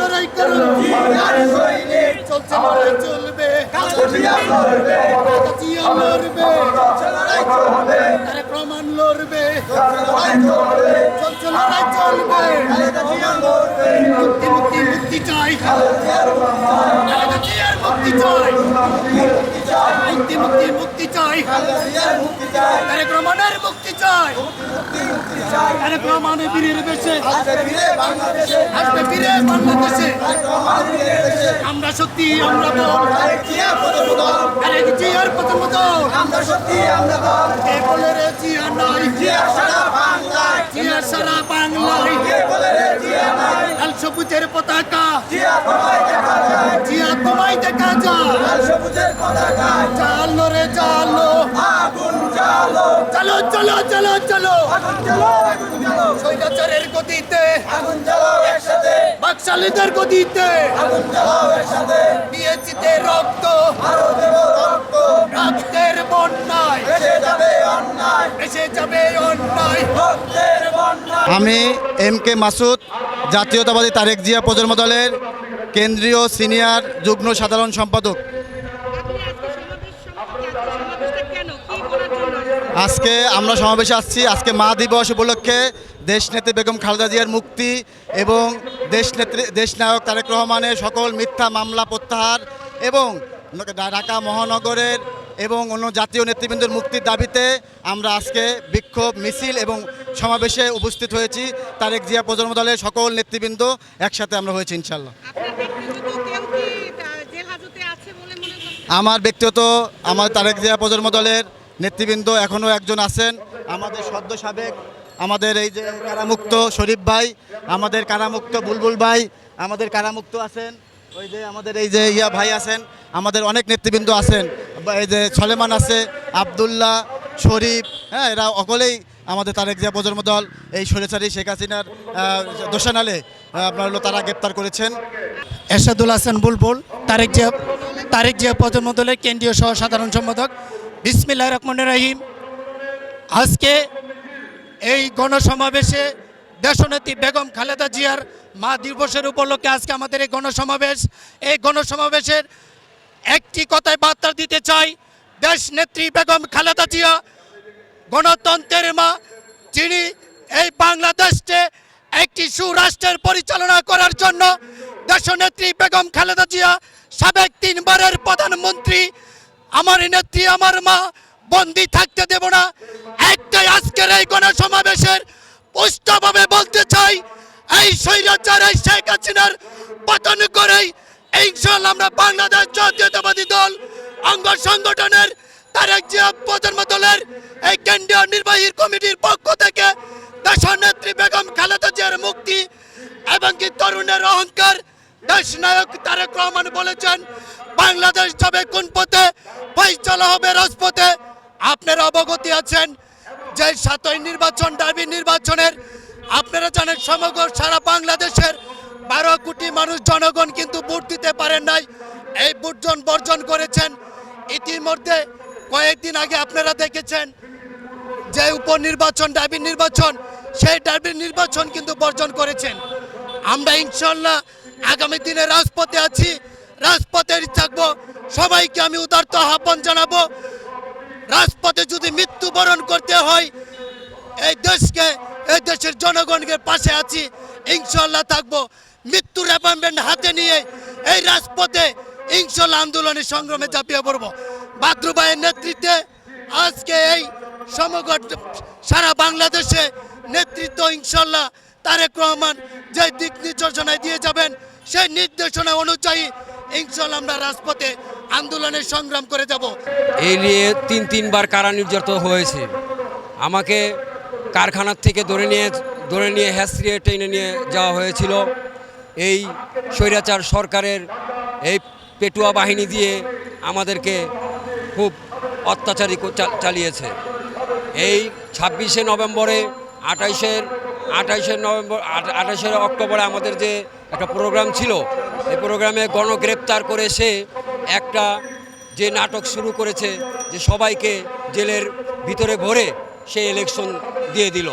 লড়াই করো চলছে লড়াই চলবে লড়বে আরে প্রমাণ লড়বে চলছে মুক্তি চাই মুক্তি মুক্তি মুক্তি চাই। তারেক রহমানের মুক্তি চাই। তারেক রহমানের বীরের বেশে। আসবে ফিরে বাংলাদেশে। আমরা সত্যি আমরা তারেক জিয়ার প্রথম দল কে বলে। রে জিয়া নাই। জিয়া সারা বাংলায়। লাল সবুজের পতাকা। জিয়া তোমায় দেখা যায়। চালো রে চালো। চলো চলো চলো চলো। স্বৈরাচারের গতিতে বাকশালীদের গতিতে দিয়েছিতে রক্ত। রক্তের বন্যায়। এসে যাবে অন্যায়। আমি এম কে মাসুদ, জাতীয়তাবাদী তারেক জিয়া প্রজন্ম দলের কেন্দ্রীয় সিনিয়র যুগ্ম সাধারণ সম্পাদক। আজকে আমরা সমাবেশে আসছি। আজকে মা দিবস উপলক্ষে দেশনেত্রী বেগম খালেদা জিয়ার মুক্তি এবং দেশনেত্রী, দেশনায়ক তারেক রহমানের সকল মিথ্যা মামলা প্রত্যাহার এবং ঢাকা মহানগরের এবং অন্য জাতীয় নেতৃবৃন্দের মুক্তির দাবিতে আমরা আজকে বিক্ষোভ মিছিল এবং সমাবেশে উপস্থিত হয়েছি। তারেক জিয়া প্রজন্ম দলের সকল নেতৃবৃন্দ একসাথে আমরা হয়েছি ইনশাল্লাহ আমার ব্যক্তিগত আমার তারেক জিয়া প্রজন্ম দলের নেতৃবৃন্দ এখনও একজন আছেন। আমাদের সদ্য সাবেক আমাদের এই যে কারামুক্ত শরীফ ভাই আমাদের কারামুক্ত বুলবুল ভাই আমাদের কারামুক্ত আছেন। ওই যে আমাদের এই যে ইয়া ভাই আছেন আমাদের অনেক নেতৃবৃন্দ আছেন। এই যে সলেমান আছে আবদুল্লাহ শরীফ হ্যাঁ এরা সকলেই আমাদের তারেক জিয়া প্রজন্ম দল, এই স্বৈরাচারী শেখ হাসিনার দোষানালে আপনার হলো তারা গ্রেপ্তার করেছেন। এরশাদুল হাসান বুলবুল, তারেক জিয়া তারেক জিয়া প্রজন্ম দলের কেন্দ্রীয় সহ সাধারণ সম্পাদক। বিসমিল্লাহ রহমান রাহিম। আজকে এই গণসমাবেশে দেশনেত্রী বেগম খালেদা জিয়ার মা দিবসের উপলক্ষে আজকে আমাদের এই গণসমাবেশ। এই গণসমাবেশের একটি কথায় বার্তা দিতে চাই দেশ নেত্রী বেগম খালেদা জিয়া গণতন্ত্রের মা, যিনি এই বাংলাদেশকে একটি সুরাষ্ট্রের পরিচালনা করার জন্য দেশনেত্রী বেগম খালেদা জিয়া সাবেক তিনবারের প্রধানমন্ত্রী। আমার নেত্রী, আমার মা, বন্দি থাকতে দেব না। একটাই আজকের এই গণসমাবেশের পুষ্টভাবে বলতে চাই, এই স্বৈরাচার, এই শেখ হাসিনার পতন করেই ইনশাল্লাহ আমরা বাংলাদেশ জাতীয়তাবাদী দল, অঙ্গ সংগঠনের তারেক জিয়া প্রজন্ম দলের এই কেন্দ্রীয় নির্বাহী কমিটির পক্ষ থেকে দেশের নেত্রী বেগম খালেদা জিয়ার মুক্তি এবং কি তরুণের অহংকার দেশ নায়ক তারেক রহমান বলেছেন, বাংলাদেশ যাবে কোন পথে পরিচালনা হবে রাজপথে। আপনারা অবগতি আছেন যে সাতই নির্বাচন, ডাবি নির্বাচনের, আপনারা জানেন সমগ্র সারা বাংলাদেশের বারো কোটি মানুষ জনগণ কিন্তু ভোট দিতে পারেন নাই। এই ভোটজন বর্জন করেছেন। ইতিমধ্যে কয়েকদিন আগে আপনারা দেখেছেন যে উপনির্বাচন, ডাবি নির্বাচন, সেই ডাবি নির্বাচন কিন্তু বর্জন করেছেন। আমরা ইনশাল্লাহ আগামী দিনে রাজপথে আছি, রাজপথে থাকব। সবাইকে আমি উদার্ত আহ্বান জানাব, রাজপথে যদি মৃত্যুবরণ করতে হয়, এই দেশকে, এই দেশের জনগণকে পাশে আছি ইনশাল্লাহ থাকব। মৃত্যুর অ্যাপয়েন্টমেন্ট হাতে নিয়ে এই রাজপথে ইনশাল্লাহ আন্দোলনের সংগ্রামে ঝাঁপিয়ে পড়ব। বাদ্রুবাইয়ের নেতৃত্বে আজকে এই সমগ্র সারা বাংলাদেশে নেতৃত্ব ইনশাল্লাহ তারেক রহমান যে দিক নির্দেশনায় দিয়ে যাবেন, সেই নির্দেশনা অনুযায়ী ইনশাল্লাহ আমরা রাজপথে আন্দোলনের সংগ্রাম করে যাব। এই নিয়ে তিন, তিনবার কারা নির্যাতিত হয়েছে? আমাকে কারখানার থেকে ধরে নিয়ে ধরে নিয়ে হ্যাসরিয়ে টেনে নিয়ে যাওয়া হয়েছিল। এই স্বৈরাচার সরকারের এই পেটুয়া বাহিনী দিয়ে আমাদেরকে খুব অত্যাচারী চালিয়েছে। এই ছাব্বিশে নভেম্বরে, আঠাইশের আঠাইশে নভেম্বর আঠাইশে অক্টোবরে আমাদের যে একটা প্রোগ্রাম ছিল, এই প্রোগ্রামে গণগ্রেপ্তার করে সে একটা যে নাটক শুরু করেছে, যে সবাইকে জেলের ভিতরে ভরে সে ইলেকশন দিয়ে দিল।